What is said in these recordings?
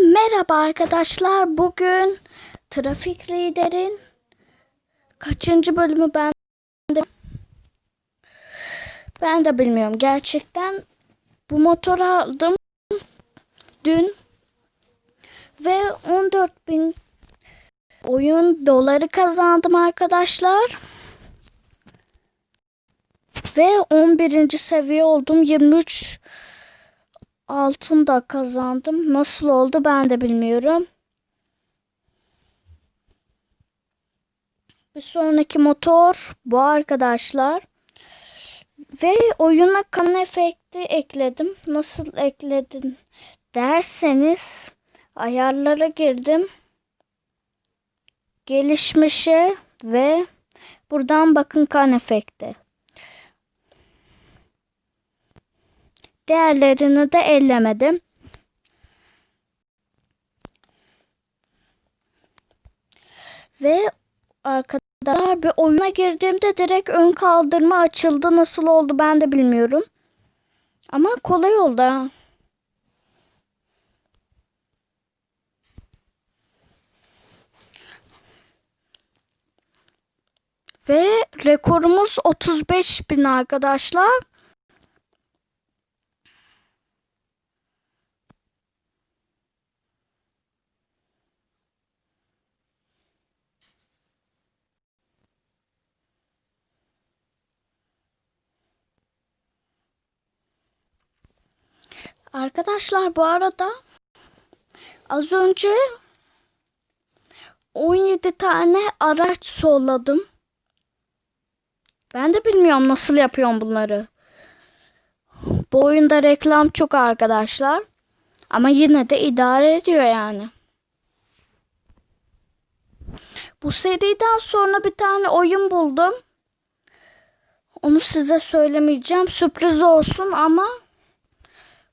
merhaba arkadaşlar. Bugün Trafik Reader'in kaçıncı bölümü ben de ben de bilmiyorum. Gerçekten bu motoru aldım dün ve 14.000 oyun doları kazandım arkadaşlar. Ve 11. seviye oldum. 23 altın da kazandım. Nasıl oldu ben de bilmiyorum. Bir sonraki motor bu arkadaşlar. Ve oyuna kan efekti ekledim. Nasıl ekledin derseniz ayarlara girdim. Gelişmişe ve buradan bakın kan efekti. Değerlerini de ellemedim. Ve arkadaşlar bir oyuna girdiğimde direkt ön kaldırma açıldı. Nasıl oldu ben de bilmiyorum. Ama kolay oldu. Ve rekorumuz 35 bin arkadaşlar. Arkadaşlar bu arada az önce 17 tane araç solladım. Ben de bilmiyorum nasıl yapıyorum bunları. Bu oyunda reklam çok arkadaşlar. Ama yine de idare ediyor yani. Bu seriden sonra bir tane oyun buldum. Onu size söylemeyeceğim. Sürpriz olsun ama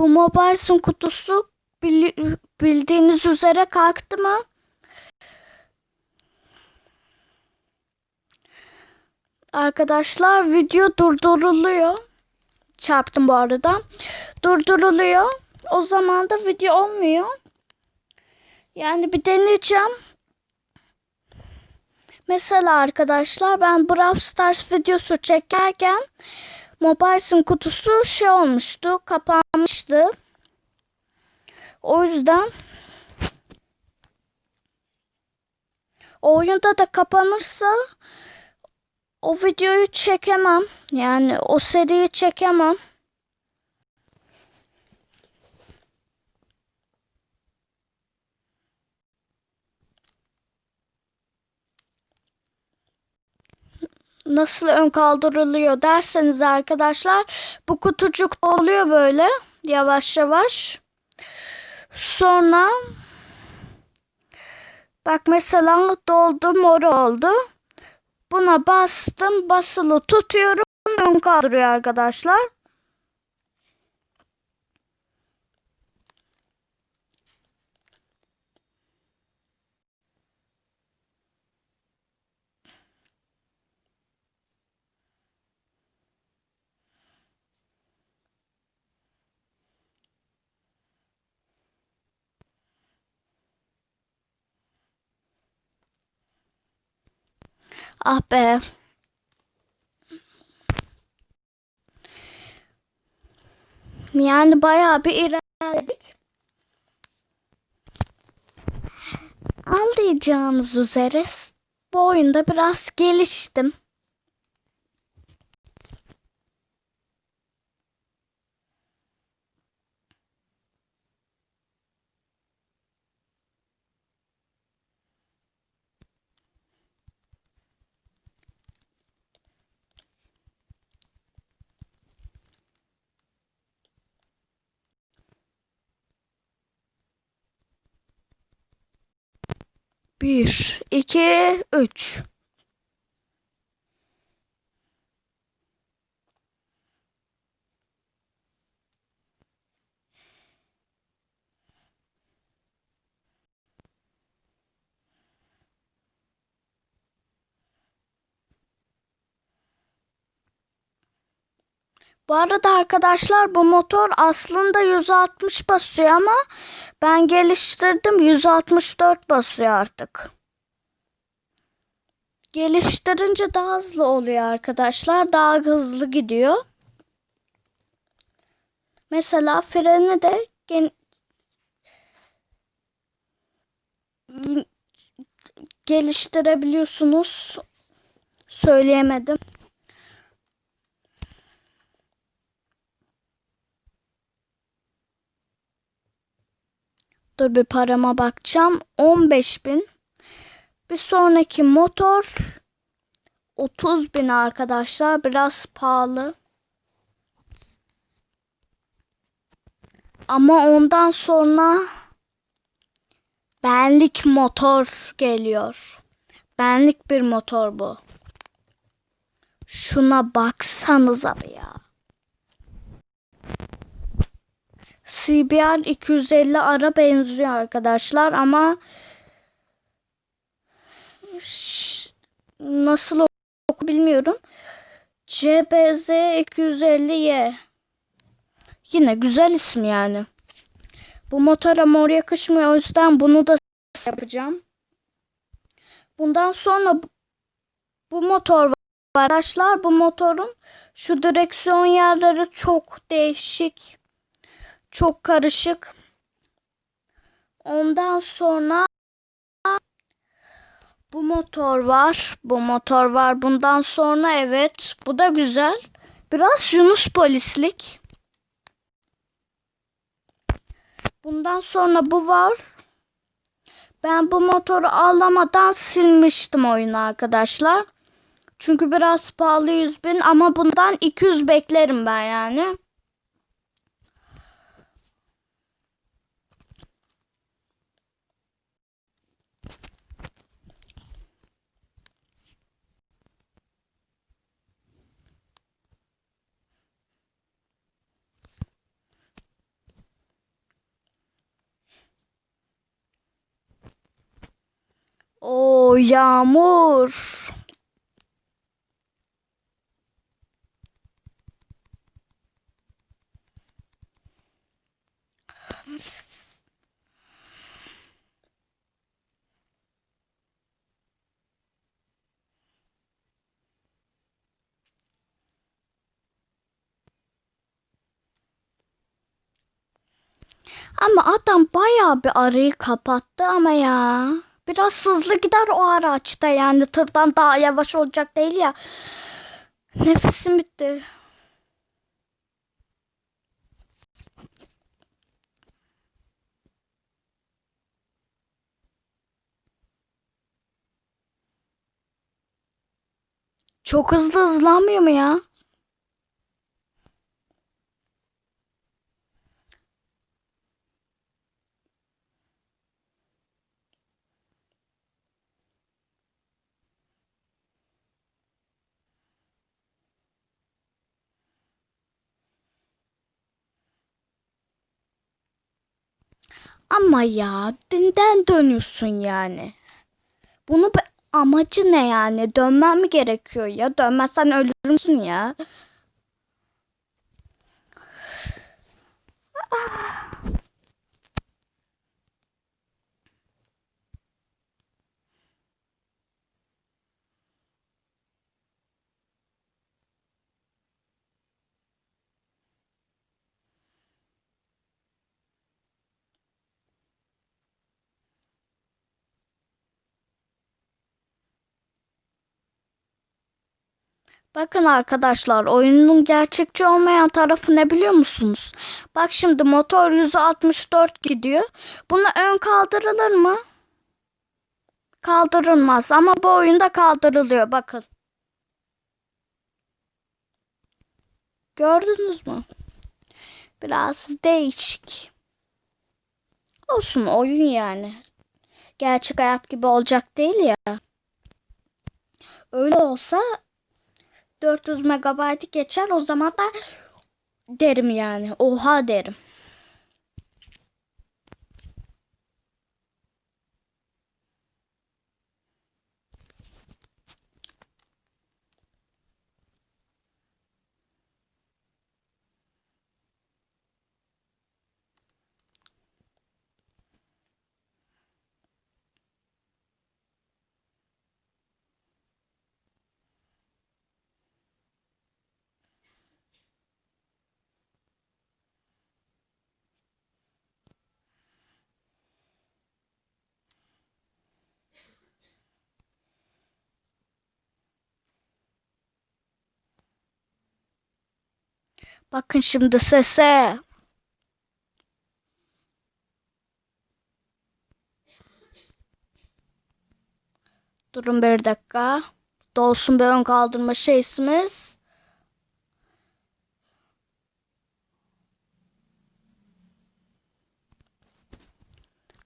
bu Mobile'sın kutusu bildiğiniz üzere kalktı mı? Arkadaşlar video durduruluyor. Çarptım bu arada. Durduruluyor. O zaman da video olmuyor. Yani bir deneyeceğim. Mesela arkadaşlar ben Brawl Stars videosu çekerken Mobile'sın kutusu şey olmuştu, kapanmıştı. O yüzden o oyunda da kapanırsa o videoyu çekemem. Yani o seriyi çekemem. Nasıl ön kaldırılıyor derseniz arkadaşlar bu kutucuk oluyor böyle yavaş yavaş. Sonra bak mesela doldu mor oldu. Buna bastım basılı tutuyorum ön kaldırıyor arkadaşlar. Ah be. Yani bayağı bir ilerledik. Anlayacağınız üzere bu oyunda biraz geliştim. Bir, iki, üç. Bu arada arkadaşlar bu motor aslında 160 basıyor ama ben geliştirdim 164 basıyor artık. Geliştirince daha hızlı oluyor arkadaşlar. Daha hızlı gidiyor. Mesela freni de gen geliştirebiliyorsunuz. Söyleyemedim. Dur bir parama bakacağım. 15 bin. Bir sonraki motor 30 bin arkadaşlar. Biraz pahalı. Ama ondan sonra benlik motor geliyor. Benlik bir motor bu. Şuna baksanıza ya. CBR 250 ara benziyor arkadaşlar ama nasıl oku bilmiyorum. CBZ 250Y Yine güzel isim yani. Bu motora mor yakışmıyor o yüzden bunu da yapacağım. Bundan sonra bu motor var arkadaşlar. Bu motorun şu direksiyon yerleri çok değişik. Çok karışık. Ondan sonra bu motor var. Bu motor var. Bundan sonra evet. Bu da güzel. Biraz Yunus polislik. Bundan sonra bu var. Ben bu motoru alamadan silmiştim oyunu arkadaşlar. Çünkü biraz pahalı 100 bin ama bundan 200 beklerim ben yani. O yağmur. Ama adam bayağı bir arayı kapattı ama ya. Biraz hızlı gider o araçta yani tırdan daha yavaş olacak değil ya. Nefesim bitti. Çok hızlı hızlanmıyor mu ya? Ama ya dinden dönüyorsun yani. Bunu amacı ne yani? Dönmem mi gerekiyor ya? Dönmezsen ölürsün ya. Bakın arkadaşlar oyunun gerçekçi olmayan tarafı ne biliyor musunuz? Bak şimdi motor 164 gidiyor. Bunu ön kaldırılır mı? Kaldırılmaz ama bu oyunda kaldırılıyor bakın. Gördünüz mü? Biraz değişik. Olsun oyun yani. Gerçek hayat gibi olacak değil ya. Öyle olsa 400 megabaytı geçer o zaman da derim yani. Oha derim. Bakın şimdi sese. Durun bir dakika. Dolsun bir ön kaldırma şeysimiz.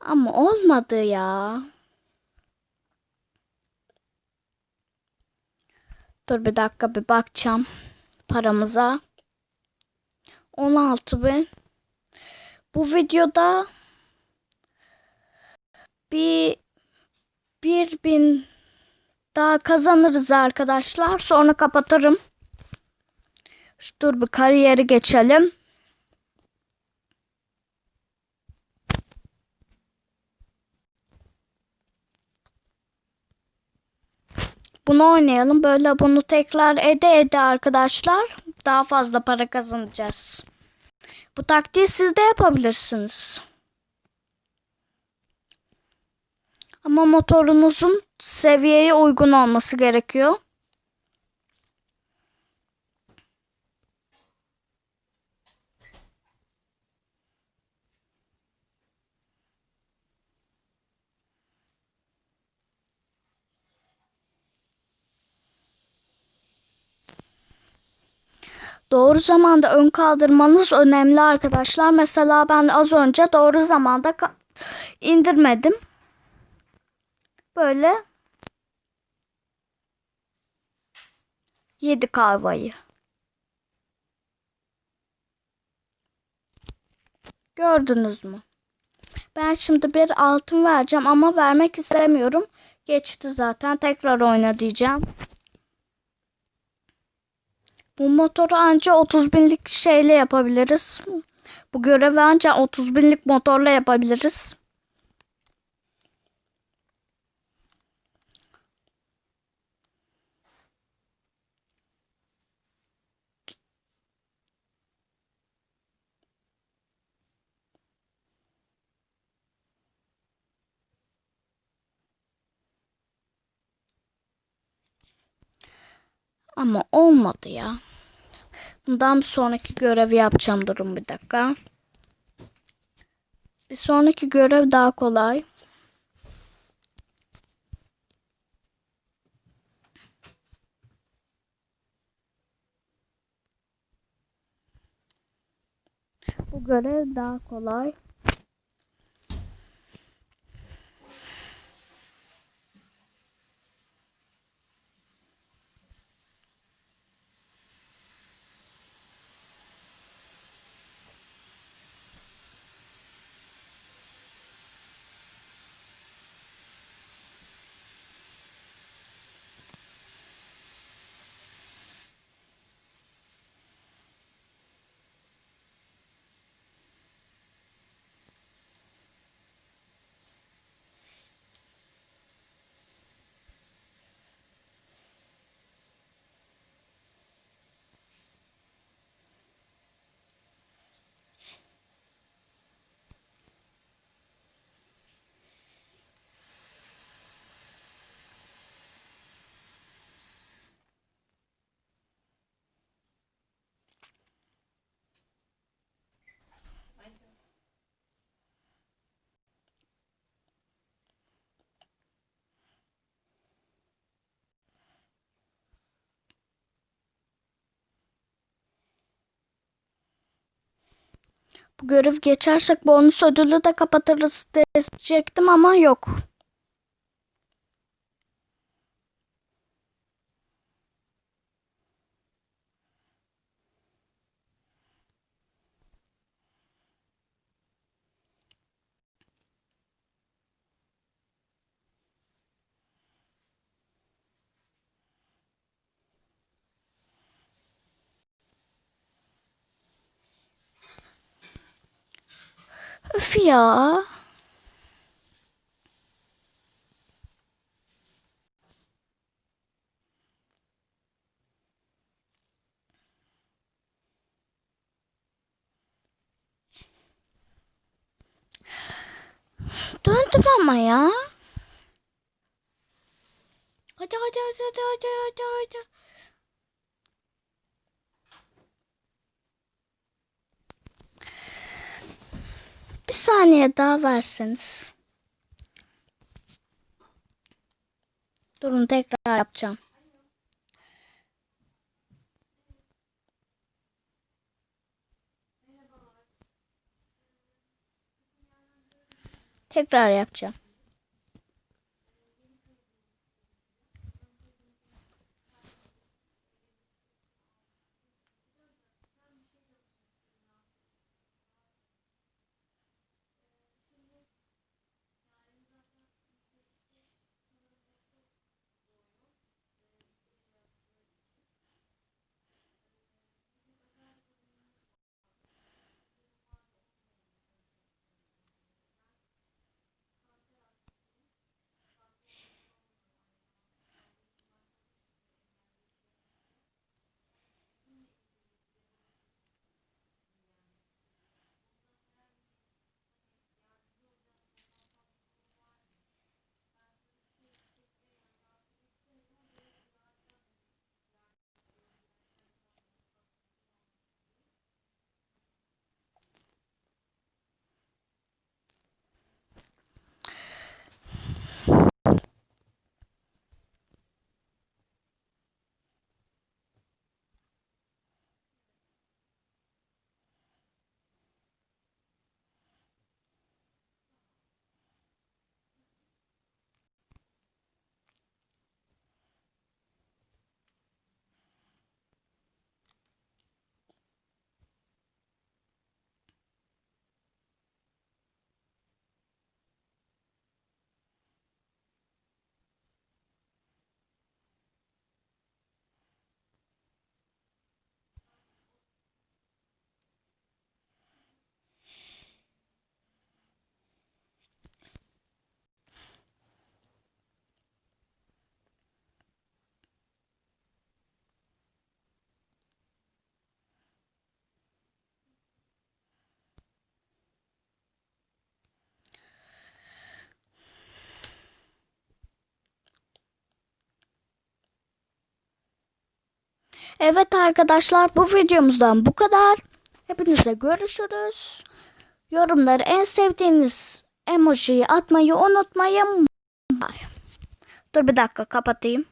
Ama olmadı ya. Dur bir dakika bir bakacağım paramıza. 16 bin. Bu videoda bir bir bin daha kazanırız arkadaşlar. Sonra kapatırım. Dur bir kariyeri geçelim. Bunu oynayalım. Böyle bunu tekrar ede ede arkadaşlar. Daha fazla para kazanacağız. Bu taktiği siz de yapabilirsiniz. Ama motorunuzun seviyeye uygun olması gerekiyor. Doğru zamanda ön kaldırmanız önemli arkadaşlar. Mesela ben az önce doğru zamanda indirmedim. Böyle yedi kahvayı. Gördünüz mü? Ben şimdi bir altın vereceğim ama vermek istemiyorum. Geçti zaten. Tekrar oyna diyeceğim. Bu motoru anca 30 binlik şeyle yapabiliriz. Bu görevi anca 30 binlik motorla yapabiliriz. Ama olmadı ya. Bundan sonraki görevi yapacağım durun bir dakika. Bir sonraki görev daha kolay. Bu görev daha kolay. Bu görev geçersek bonus ödülü de kapatırız diyecektim ama yok. Öf ya. Döndüm ama ya. Hadi hadi hadi hadi hadi hadi hadi. Bir saniye daha verseniz. Durun tekrar yapacağım. Tekrar yapacağım. Evet arkadaşlar bu videomuzdan bu kadar. Hepinize görüşürüz. Yorumları en sevdiğiniz emojiyi atmayı unutmayın. Dur bir dakika kapatayım.